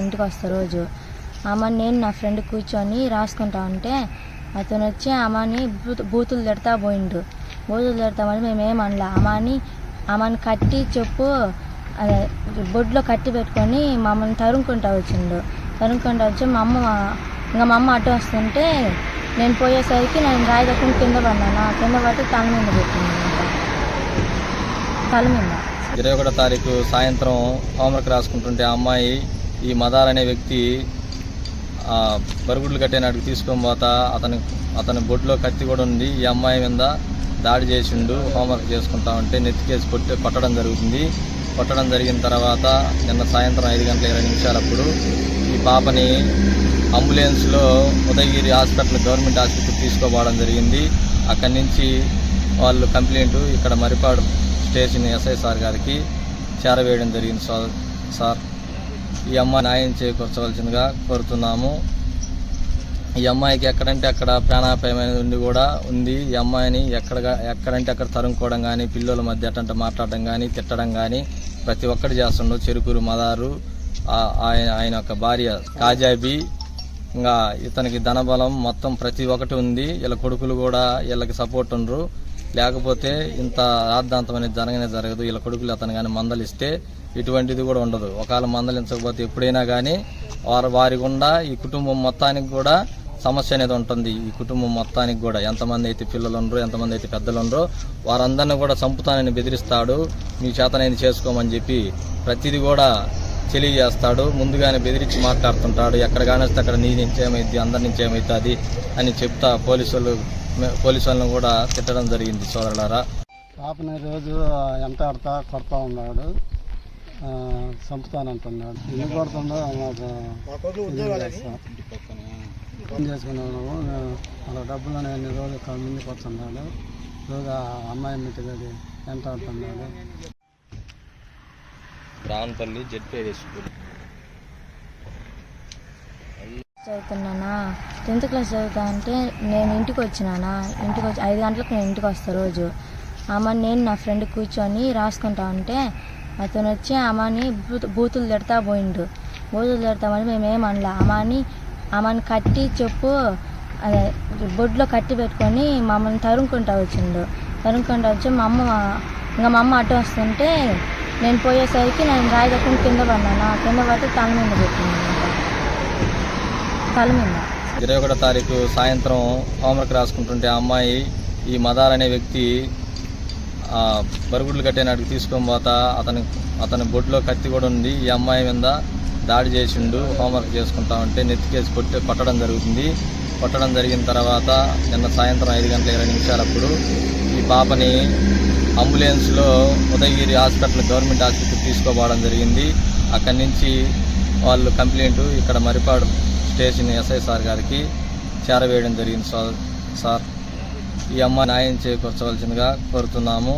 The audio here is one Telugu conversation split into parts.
ఇంటికి వస్తా రోజు. అమ్మని నేను నా ఫ్రెండ్ కూర్చొని రాసుకుంటా ఉంటే అతను వచ్చి అమ్మని బూతులు తిడతా పోయిండు. బూతులు తిడతామని మేమేం ఏమనలా అమ్మని అమ్మని కట్టి చెప్పు అదే బొడ్లో కట్టి పెట్టుకొని మమ్మల్ని తరుముకుంటా వచ్చిండు. తరుముకుంటా వచ్చి మా అమ్మ ఇంకా మా అమ్మ అటు వస్తుంటే నేను పోయేసరికి నేను రాయి దక్కుని కింద పడినాను కింద పడితే తల మీద పెట్టింది తల మీద. ఇరవై ఒకటో తారీఖు సాయంత్రం హోంవర్క్ రాసుకుంటుంటే అమ్మాయి ఈ మదార్ అనే వ్యక్తి ఆ, బరుగుడ్లు కట్టేనాటికి తీసుకొని పోతా అతని అతని బొడ్లో కత్తి కూడా ఉంది. ఈ అమ్మాయి మీద దాడి చేసిండు హోంవర్క్ చేసుకుంటా ఉంటే నెత్తికేసి కొట్టి కొట్టడం జరుగుతుంది. కొట్టడం జరిగిన తర్వాత నిన్న సాయంత్రం ఐదు గంటల ఇరవై నిమిషాలప్పుడు ఈ పాపని అంబులెన్స్లో ఉదయగిరి హాస్పిటల్ గవర్నమెంట్ హాస్పిటల్ తీసుకోపోవడం జరిగింది. అక్కడి నుంచి వాళ్ళు కంప్లైంట్ ఇక్కడ మరిపాడు స్టేషన్ ఎస్ఐ సార్ గారికి చేరవేయడం జరిగింది సార్ సార్. ఈ అమ్మాయి న్యాయం చేకూర్చవలసిందిగా కోరుతున్నాము. ఈ అమ్మాయికి ఎక్కడంటే అక్కడ ప్రాణాపాయమైన ఉండి కూడా ఉంది. ఈ అమ్మాయిని ఎక్కడ ఎక్కడంటే అక్కడ తరుముకోవడం కానీ పిల్లల మధ్య అటంటే మాట్లాడడం కానీ తిట్టడం కానీ ప్రతి ఒక్కటి చేస్తుండ్రు చెరుకూరు మదారు ఆయన ఆయన యొక్క భార్య కాజాబీ. ఇంకా ఇతనికి ధనబలం మొత్తం ప్రతి ఒక్కటి ఉంది. వీళ్ళ కొడుకులు కూడా వీళ్ళకి సపోర్ట్ ఉండరు. లేకపోతే ఇంత రాద్ధాంతం అనేది జరగనే జరగదు. వీళ్ళ కొడుకులు అతను కానీ మందలిస్తే ఇటువంటిది కూడా ఉండదు. ఒకవేళ మందలించకపోతే ఎప్పుడైనా కానీ వారు వారి గుండా ఈ కుటుంబం మొత్తానికి కూడా సమస్య అనేది ఉంటుంది. ఈ కుటుంబం మొత్తానికి కూడా ఎంతమంది అయితే పిల్లలు ఉండరు ఎంతమంది అయితే పెద్దలు ఉండరు వారందరినీ కూడా చంపుతానని బెదిరిస్తాడు. మీ చేతనైంది చేసుకోమని చెప్పి ప్రతిదీ కూడా తెలియజేస్తాడు. ముందుగానే బెదిరించి మాట్లాడుతుంటాడు. ఎక్కడ కానిస్తే అక్కడ నీ నుంచి ఏమైంది అందరి నుంచి ఏమవుతుంది అని చెప్తా పోలీసులు పోలీసు వాళ్ళని కూడా తిట్టడం జరిగింది సోదరులారా. పాపని రోజు ఎంటాడుతా కొడతా ఉన్నాడు. ఆ, చంపుతానంటున్నాడు ఎందుకు కొడుతుండో మాకు. పని చేసుకున్నాను అలా డబ్బులు ఎన్ని రోజులు ముందుకు వస్తున్నాడు. రోజు అమ్మాయి మిట్టుగది ఎంటాడుతున్నాడు రావణపల్లి జెడ్పీఐ స్కూల్ చదువుతున్నానా? టెన్త్ క్లాస్ చదువుతా అంటే నేను ఇంటికి వచ్చినానా? ఇంటికి వచ్చి ఐదు గంటలకు నేను ఇంటికి వస్తాను రోజు. అమ్మ నేను నా ఫ్రెండ్ కూర్చొని రాసుకుంటా ఉంటే అతను వచ్చి అమ్మని బూతు బూతులు తిడతా పోయిండు. బూతులు తిడతామని మేము అనలా. అమ్మని అమ్మని కట్టి చెప్పు అదే బొడ్లో కట్టి పెట్టుకొని మమ్మల్ని తరుముకుంటా వచ్చిండు. తరుముకుంటా వచ్చి మా అమ్మ ఇంకా మా అమ్మ అటు వస్తుంటే నేను పోయేసరికి నేను రాయి కింద పడినాను కింద పడితే తల మీద పెట్టింది. ఇరవై ఒకటో తారీఖు సాయంత్రం హోంవర్క్ రాసుకుంటుంటే ఆ అమ్మాయి ఈ మదార్ అనే వ్యక్తి ఆ, బరుగుడ్లు కట్టే నాటికి తీసుకొని పోతా అతని అతని బొడ్లో కత్తి కూడా ఉంది ఈ అమ్మాయి మీద దాడి చేసిండు హోంవర్క్ చేసుకుంటా ఉంటే నెత్తికేసి కొట్టి కొట్టడం జరుగుతుంది. కొట్టడం జరిగిన తర్వాత నిన్న సాయంత్రం ఐదు గంటల ఇరవై నిమిషాలప్పుడు ఈ పాపని అంబులెన్స్లో ఉదయగిరి హాస్పిటల్ గవర్నమెంట్ హాస్పిటల్ తీసుకోపోవడం జరిగింది. అక్కడి నుంచి వాళ్ళు కంప్లైంట్ ఇక్కడ మరిపాడు స్టేషన్ ఎస్ఐ సార్ గారికి చేరవేయడం జరిగింది సార్. సార్ ఈ అమ్మాయి న్యాయం చేకూర్చవలసిందిగా కోరుతున్నాము.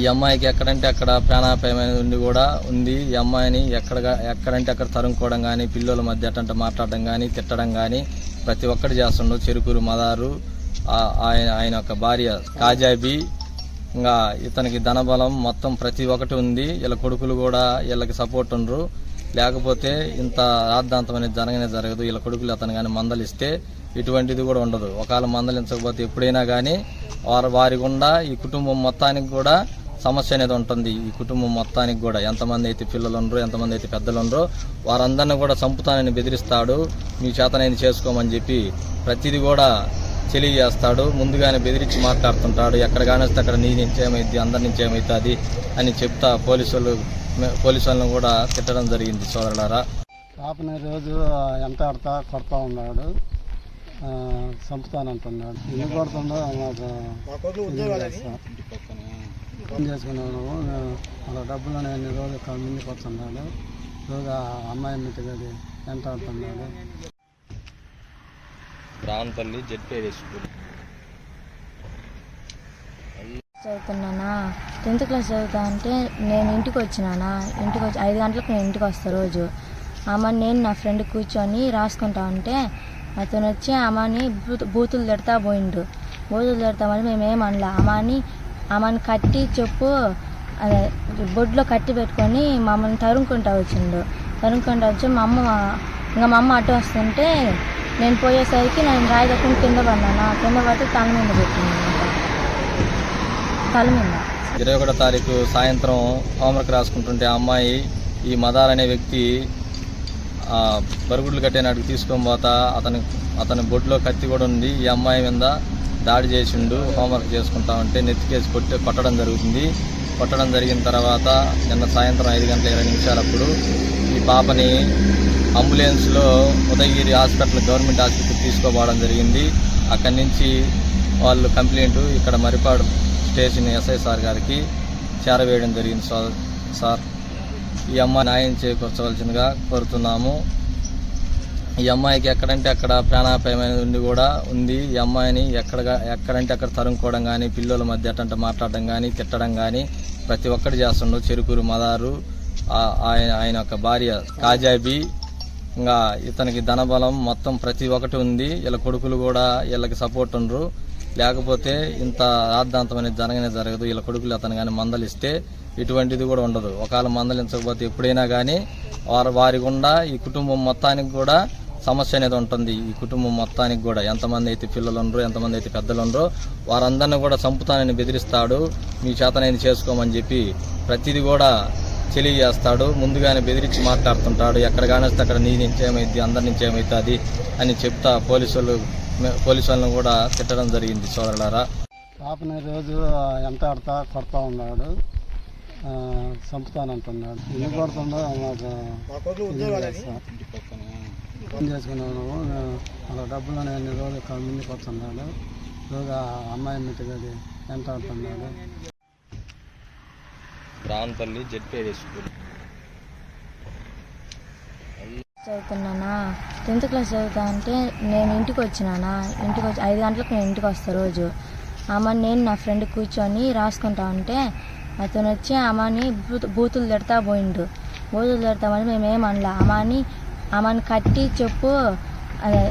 ఈ అమ్మాయికి ఎక్కడంటే అక్కడ ప్రాణాపాయమైన ఉండి కూడా ఉంది. ఈ అమ్మాయిని ఎక్కడ ఎక్కడంటే అక్కడ తరుముకోవడం కానీ పిల్లల మధ్య అటంటే మాట్లాడడం కానీ తిట్టడం కానీ ప్రతి ఒక్కటి చేస్తుండ్రు చెరుకూరు మదారు ఆయన ఆయన యొక్క భార్య కాజాబీ. ఇంకా ఇతనికి ధనబలం మొత్తం ప్రతి ఒక్కటి ఉంది. వీళ్ళ కొడుకులు కూడా వీళ్ళకి సపోర్ట్ ఉండరు. లేకపోతే ఇంత రాద్ధాంతం అనేది జరగనే జరగదు. వీళ్ళ కొడుకులు అతను కానీ మందలిస్తే ఇటువంటిది కూడా ఉండదు. ఒకవేళ మందలించకపోతే ఎప్పుడైనా కానీ వారు వారి గుండా ఈ కుటుంబం మొత్తానికి కూడా సమస్య అనేది ఉంటుంది. ఈ కుటుంబం మొత్తానికి కూడా ఎంతమంది అయితే పిల్లలు ఉండరు ఎంతమంది అయితే పెద్దలు ఉండరు వారందరినీ కూడా చంపుతానని బెదిరిస్తాడు. మీ చేతనైంది చేసుకోమని చెప్పి ప్రతిదీ కూడా తెలియజేస్తాడు. ముందుగానే బెదిరించి మాట్లాడుతుంటాడు. ఎక్కడ కానిస్తే అక్కడ నీ నుంచి ఏమైంది అందరి నుంచి ఏమవుతుంది అని చెప్తా పోలీసులు పోలీసు వాళ్ళని కూడా తిట్టడం జరిగింది సోదరులారా. పాపని రోజు ఎంటాడుతా కొడతా ఉన్నాడు. ఆ, చంపుతానంటున్నాడు ఎందుకు కొడుతుండో మాకు తెలియదు సార్. పని చేసుకున్నాను అలా డబ్బులు ఎన్ని రోజులు ముందుకు వస్తున్నాడు రోజు ఆ అమ్మాయి మిట్టుగది ఎంటాడుతున్నాడు రావణపల్లి జెడ్పీఐ స్కూల్ చదువుతున్నానా? టెన్త్ క్లాస్ చదువుతా అంటే నేను ఇంటికి వచ్చినానా? ఇంటికి వచ్చి ఐదు గంటలకు నేను ఇంటికి వస్తాను రోజు. అమ్మని నేను నా ఫ్రెండ్ కూర్చొని రాసుకుంటా ఉంటే అతను వచ్చి అమ్మని బూతులు తిడతా పోయిండు. బూతులు తిడతామని మేము ఏమనలా? అమ్మని అమ్మని కట్టి చెప్పు అదే బొడ్లో కట్టి పెట్టుకొని మమ్మల్ని తరుముకుంటా వచ్చిండు. తరుముకుంటా వచ్చి మా అమ్మ ఇంకా మా అమ్మ అటు వస్తుంటే నేను పోయేసరికి నేను రాయి కింద పడినాను కింద పడితే తల మీద పెట్టింది. ఇరవై ఒకటో తారీఖు సాయంత్రం హోంవర్క్ రాసుకుంటుంటే ఆ అమ్మాయి ఈ మదార్ అనే వ్యక్తి ఆ, బరుగుడ్లు కట్టేనాటికి తీసుకొని పోతా అతని అతని బొడ్లో కత్తి కూడా ఉంది. ఈ అమ్మాయి మీద దాడి చేసిండు హోంవర్క్ చేసుకుంటా ఉంటే నెత్తికేసి కొట్టి కొట్టడం జరుగుతుంది. కొట్టడం జరిగిన తర్వాత నిన్న సాయంత్రం ఐదు గంటల ఇరవై నిమిషాలప్పుడు ఈ పాపని అంబులెన్స్లో ఉదయగిరి హాస్పిటల్ గవర్నమెంట్ హాస్పిటల్ తీసుకోపోవడం జరిగింది. అక్కడి నుంచి వాళ్ళు కంప్లైంట్ ఇక్కడ మరిపాడు స్టేషన్ ఎస్ఐ సార్ గారికి చేరవేయడం జరిగింది సార్. సార్ ఈ అమ్మాయి న్యాయం చేకూర్చవలసిందిగా కోరుతున్నాము. ఈ అమ్మాయికి ఎక్కడంటే అక్కడ ప్రాణాపాయమైన ఉండి కూడా ఉంది. ఈ అమ్మాయిని ఎక్కడ ఎక్కడంటే అక్కడ తరుముకోవడం కానీ పిల్లల మధ్య అటంటే మాట్లాడడం కానీ తిట్టడం కానీ ప్రతి ఒక్కటి చేస్తుండ్రు చెరుకూరు మదారు. ఆయన ఆయన యొక్క భార్య కాజాబీ. ఇంకా ఇతనికి ధనబలం మొత్తం ప్రతి ఒక్కటి ఉంది. వీళ్ళ కొడుకులు కూడా వీళ్ళకి సపోర్ట్ ఉండరు. లేకపోతే ఇంత రాద్ధాంతం అనేది జరగనే జరగదు. వీళ్ళ కొడుకులు అతను కానీ మందలిస్తే ఇటువంటిది కూడా ఉండదు. ఒకవేళ మందలించకపోతే ఎప్పుడైనా కానీ వారు వారి గుండా ఈ కుటుంబం మొత్తానికి కూడా సమస్య అనేది ఉంటుంది. ఈ కుటుంబం మొత్తానికి కూడా ఎంతమంది అయితే పిల్లలు ఉండరు ఎంతమంది అయితే పెద్దలు ఉండరు వారందరిని కూడా చంపుతానని బెదిరిస్తాడు. మీ చేతనైంది చేసుకోమని చెప్పి ప్రతిదీ కూడా తెలియజేస్తాడు. ముందుగానే బెదిరించి మాట్లాడుతుంటాడు. ఎక్కడ కానిస్తే అక్కడ నీ నుంచి ఏమైంది అందరి నుంచి ఏమవుతుంది అని చెప్తా పోలీసులు పోలీసు వాళ్ళని కూడా తిట్టడం జరిగింది సోదరులారా. పాపని రోజు ఎంత ఆడతా కొడతా ఉన్నాడు. ఆ, చంపుతానంటున్నాడు తెలియదు సార్. ఫోన్ చేసుకున్నాను అలా డబ్బులు ఎన్ని రోజులు ఇక్కడ ముందుకు వస్తున్నాడు రోజు ఆ అమ్మాయి మిట్టుగడి ఎంత ఆడుతున్నాడు? ప్రాంతల్లి జెడ్పీ స్కూల్ చదువుతున్నానా? టెన్త్ క్లాస్ చదువుతా అంటే నేను ఇంటికి వచ్చినానా? ఇంటికి వచ్చి ఐదు గంటలకు నేను ఇంటికి వస్తా రోజు. ఆమె నేను నా ఫ్రెండ్ కూర్చొని రాసుకుంటా ఉంటే అతను వచ్చి అమ్మని బూతులు తిడతా పోయిండు. బూతులు తిడతామని మేమేం అనలా. అమ్మని అమ్మని కట్టి చెప్పు అదే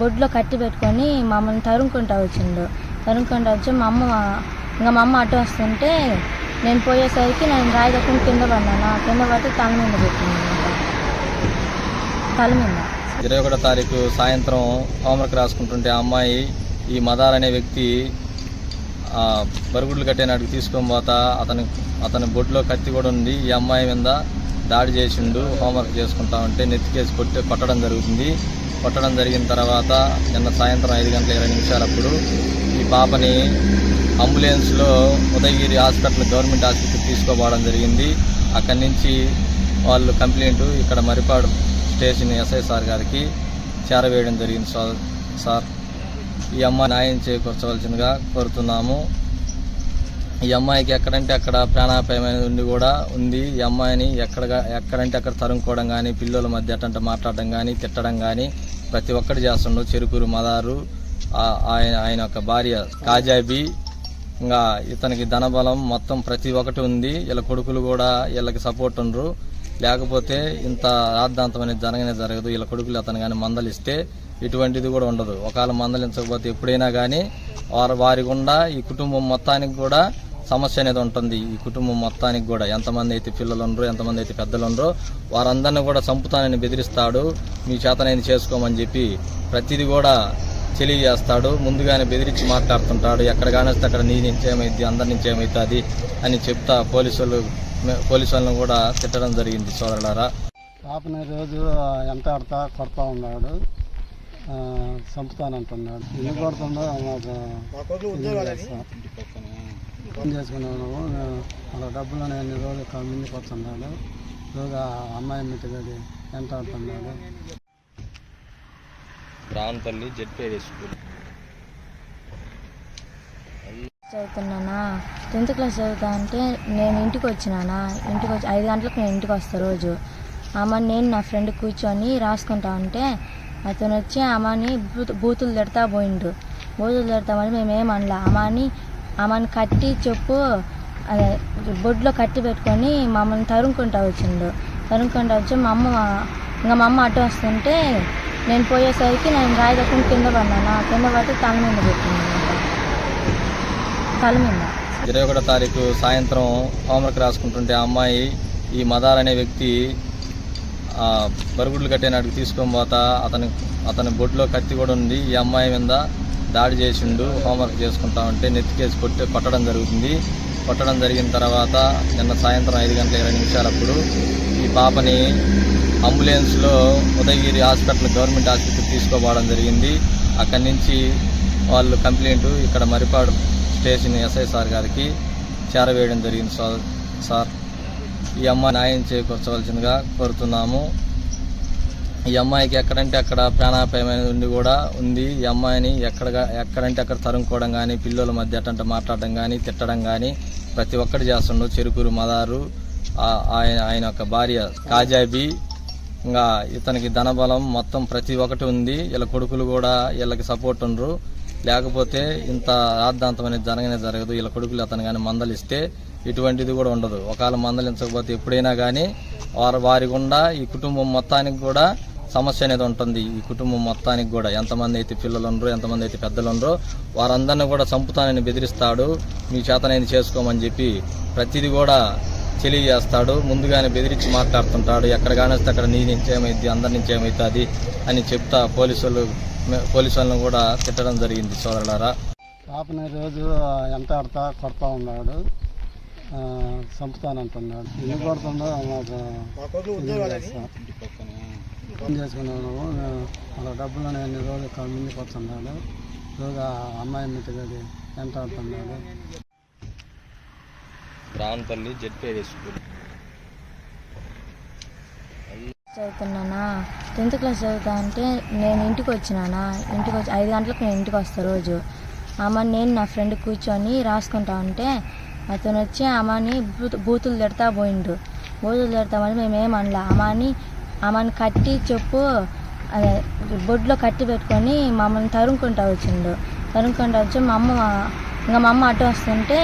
బొడ్లో కట్టి పెట్టుకొని మమ్మల్ని తరుముకుంటా వచ్చిండు. తరుముకుంటా వచ్చి మా అమ్మ ఇంకా మా అమ్మ అటు వస్తుంటే నేను పోయేసరికి నేను రాయి కింద పడినాను కింద పడితే తల మీద పెట్టింది. ఇరవై ఒకటో తారీఖు సాయంత్రం హోంవర్క్ రాసుకుంటుంటే ఆ అమ్మాయి ఈ మదార్ అనే వ్యక్తి ఆ, బరుగుడ్లు కట్టేనాటికి తీసుకొని పోతా అతని అతని బొడ్లో కత్తి కూడా ఉంది. ఈ అమ్మాయి మీద దాడి చేసిండు హోంవర్క్ చేసుకుంటా ఉంటే నెత్తికేసి కొట్టి కొట్టడం జరుగుతుంది. కొట్టడం జరిగిన తర్వాత నిన్న సాయంత్రం ఐదు గంటల ఇరవై నిమిషాలప్పుడు ఈ పాపని అంబులెన్స్లో ఉదయగిరి హాస్పిటల్ గవర్నమెంట్ హాస్పిటల్ తీసుకోపోవడం జరిగింది. అక్కడి నుంచి వాళ్ళు కంప్లైంట్ ఇక్కడ మరిపాడు స్టేషన్ ఎస్ఐ సార్ గారికి చేరవేయడం జరిగింది సార్. సార్ ఈ అమ్మాయి న్యాయం చేకూర్చవలసిందిగా కోరుతున్నాము. ఈ అమ్మాయికి ఎక్కడంటే అక్కడ ప్రాణాపాయమైన ఉండి కూడా ఉంది. ఈ అమ్మాయిని ఎక్కడ ఎక్కడంటే అక్కడ తరుముకోవడం కానీ పిల్లల మధ్య అటంటే మాట్లాడడం కానీ తిట్టడం కానీ ప్రతి ఒక్కటి చేస్తుండ్రు చెరుకూరు మదారు ఆయన ఆయన యొక్క భార్య కాజాబీ. ఇంకా ఇతనికి ధనబలం మొత్తం ప్రతి ఒక్కటి ఉంది. వీళ్ళ కొడుకులు కూడా వీళ్ళకి సపోర్ట్ ఉండరు. లేకపోతే ఇంత రాద్ధాంతం అనేది జరగనే జరగదు. వీళ్ళ కొడుకులు అతను కానీ మందలిస్తే ఇటువంటిది కూడా ఉండదు. ఒకవేళ మందలించకపోతే ఎప్పుడైనా కానీ వారు వారి గుండా ఈ కుటుంబం మొత్తానికి కూడా సమస్య అనేది ఉంటుంది. ఈ కుటుంబం మొత్తానికి కూడా ఎంతమంది అయితే పిల్లలు ఉండరు ఎంతమంది అయితే పెద్దలు ఉండరు వారందరిని కూడా చంపుతానని బెదిరిస్తాడు. మీ చేతనైంది చేసుకోమని చెప్పి ప్రతిదీ కూడా తెలియజేస్తాడు. ముందుగానే బెదిరించి మాట్లాడుతుంటాడు. ఎక్కడ కానిస్తే అక్కడ నీ నుంచి ఏమైంది అందరి నుంచి ఏమవుతుంది అని చెప్తా పోలీసులు పోలీసు వాళ్ళని కూడా తిట్టడం జరిగింది సోదరులారా. పాపని రోజు ఎంత ఆడతా కొడతా ఉన్నాడు. ఆ, చంపుతానంటున్నాడు ఎందుకు కొడుతుండో మాకు. ఫోన్ చేసుకున్నాను అలా డబ్బులు ఎన్ని రోజులు వస్తున్నాడు రోజు ఆ అమ్మాయి మిట్టుగడి ఎంత ఆడుతున్నాడు? ప్రాంతల్లి జెడ్పీ స్కూల్ చదువుతున్నానా? టెన్త్ క్లాస్ చదువుతా అంటే నేను ఇంటికి వచ్చినానా? ఇంటికి వచ్చి ఐదు గంటలకు నేను ఇంటికి వస్తాను రోజు. ఆమె నేను నా ఫ్రెండ్ కూర్చొని రాసుకుంటా ఉంటే అతను వచ్చి అమ్మని బూతు బూతులు తిడతా పోయిండు. బూతులు తిడతామని మేమేం అనలా అమ్మని అమ్మని కట్టి చెప్పు అదే బొడ్లో కట్టి పెట్టుకొని మమ్మల్ని తరుముకుంటా వచ్చిండు. తరుముకుంటా వచ్చి మా అమ్మ ఇంకా మా అమ్మ అటు వస్తుంటే నేను పోయేసరికి నేను రాయదక్కుని కింద పడినాను కింద పడితే తల మీద పెట్టినాను ఇరవై ఒకటో తారీఖు సాయంత్రం హోంవర్క్ రాసుకుంటుంటే ఆ అమ్మాయి ఈ మదార్ అనే వ్యక్తి బరుగుడ్లు బరుగుడ్లు కట్టేనాటికి తీసుకొని పోతా అతని అతని బొడ్లో కత్తి కూడా ఉంది. ఈ అమ్మాయి మీద దాడి చేసిండు హోంవర్క్ చేసుకుంటా ఉంటే నెత్తికేసి కొట్టి కొట్టడం జరుగుతుంది. కొట్టడం జరిగిన తర్వాత నిన్న సాయంత్రం ఐదు గంటల ఇరవై నిమిషాలప్పుడు ఈ పాపని అంబులెన్స్లో ఉదయగిరి హాస్పిటల్ గవర్నమెంట్ హాస్పిటల్ తీసుకోపోవడం జరిగింది. అక్కడి నుంచి వాళ్ళు కంప్లైంట్ ఇక్కడ మరిపాడు స్టేషన్ ఎస్ఐ సార్ గారికి చేరవేయడం జరిగింది సార్. సార్ ఈ అమ్మాయి న్యాయం చేకూర్చవలసిందిగా కోరుతున్నాము. ఈ అమ్మాయికి ఎక్కడంటే అక్కడ ప్రాణాపాయమైన ఉండి కూడా ఉంది. ఈ అమ్మాయిని ఎక్కడ ఎక్కడంటే అక్కడ తరుముకోవడం కానీ పిల్లల మధ్య అటంట మాట్లాడడం కానీ తిట్టడం కానీ ప్రతి ఒక్కటి చేస్తుండ్రు చెరుకూరు మదారు ఆయన ఆయన యొక్క భార్య కాజాబీ. ఇంకా ఇతనికి ధనబలం మొత్తం ప్రతి ఒక్కటి ఉంది. వీళ్ళ కొడుకులు కూడా వీళ్ళకి సపోర్ట్ ఉండరు. లేకపోతే ఇంత రాద్ధాంతం అనేది జరగనే జరగదు. వీళ్ళ కొడుకులు అతను కానీ మందలిస్తే ఇటువంటిది కూడా ఉండదు. ఒకవేళ మందలించకపోతే ఎప్పుడైనా కానీ వారు వారి గుండా ఈ కుటుంబం మొత్తానికి కూడా సమస్య అనేది ఉంటుంది. ఈ కుటుంబం మొత్తానికి కూడా ఎంతమంది అయితే పిల్లలు ఉండరు ఎంతమంది అయితే పెద్దలు ఉండరు వారందరినీ కూడా చంపుతానని బెదిరిస్తాడు. మీ చేతనైంది చేసుకోమని చెప్పి ప్రతిదీ కూడా తెలియజేస్తాడు. ముందుగానే బెదిరించి మాట్లాడుతుంటాడు. ఎక్కడ కానిస్తే అక్కడ నీ నుంచి ఏమైంది అందరి నుంచి ఏమవుతుంది అని చెప్తా పోలీసులు పోలీసు వాళ్ళని కూడా తిట్టడం జరిగింది సోదరులారా. పాపని రోజు ఎంటాడుతా కొడతా ఉన్నాడు. ఆ, చంపుతానంటున్నాడు. ఎందుకు కొడుతుండో మాకు. పని చేసుకున్నాను. అలా డబ్బులు ఎన్ని రోజులు ఇక్కడ ముందుకు వస్తున్నాడు రోజు ఆ అమ్మాయి మిట్టుగడి ఎంటాడుతున్నాడు రావణపల్లి జెడ్పీఐ స్కూల్ చదువుతున్నానా? టెన్త్ క్లాస్ చదువుతా అంటే నేను ఇంటికి వచ్చినానా? ఇంటికి వచ్చి ఐదు గంటలకు నేను ఇంటికి వస్తాను రోజు. ఆమె నేను నా ఫ్రెండ్ కూర్చొని రాసుకుంటా ఉంటే అతను వచ్చి అమ్మని బూత్ బూతులు తిడతా పోయిండు. బూతులు తిడతామని మేమేం అనలా అమ్మని అమ్మని కట్టి చెప్పు అదే బొడ్లో కట్టి పెట్టుకొని మమ్మల్ని తరుముకుంటా వచ్చిండు. తరుముకుంటా వచ్చి మా అమ్మ ఇంకా మా అమ్మ అటు వస్తుంటే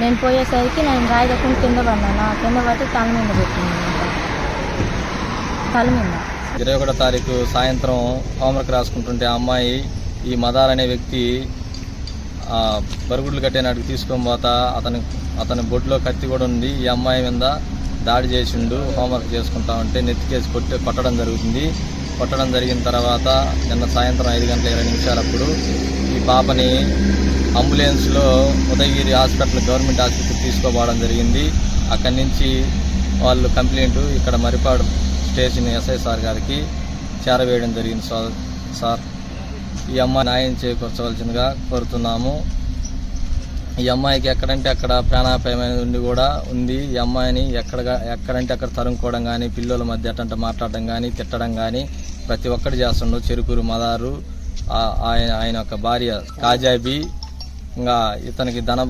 నేను పోయేసరికి నేను రాయి కింద పడినాను కింద పడితే తల మీద పెట్టింది. ఇరవై ఒకటో తారీఖు సాయంత్రం హోంవర్క్ రాసుకుంటుంటే ఆ అమ్మాయి ఈ మదార్ అనే వ్యక్తి బరుగుడ్లు కట్టేనాటికి తీసుకొని పోతా అతని అతని బొడ్లో కత్తి కూడా ఉంది. ఈ అమ్మాయి మీద దాడి చేసిండు హోంవర్క్ చేసుకుంటా ఉంటే నెత్తికేసి కొట్టి కొట్టడం జరుగుతుంది. కొట్టడం జరిగిన తర్వాత నిన్న సాయంత్రం ఐదు గంటల ఇరవై నిమిషాలప్పుడు ఈ పాపని అంబులెన్స్లో ఉదయగిరి హాస్పిటల్ గవర్నమెంట్ హాస్పిటల్ తీసుకోపోవడం జరిగింది. అక్కడి నుంచి వాళ్ళు కంప్లైంట్ ఇక్కడ మరిపాడు స్టేషన్ ఎస్ఐ సార్ గారికి చేరవేయడం జరిగింది సార్. సార్ ఈ అమ్మాయి న్యాయం చేకూర్చవలసిందిగా కోరుతున్నాము. ఈ అమ్మాయికి ఎక్కడంటే అక్కడ ప్రాణాపాయమైన ఉండి కూడా ఉంది. ఈ అమ్మాయిని ఎక్కడ ఎక్కడంటే అక్కడ తరుముకోవడం కానీ పిల్లల మధ్య అటంటే మాట్లాడడం కానీ తిట్టడం కానీ ప్రతి ఒక్కటి చేస్తుండో. చెరుకూరు మదారు ఆయన ఆయన యొక్క భార్య కాజాబీ. ఇంకా ఇతనికి ధన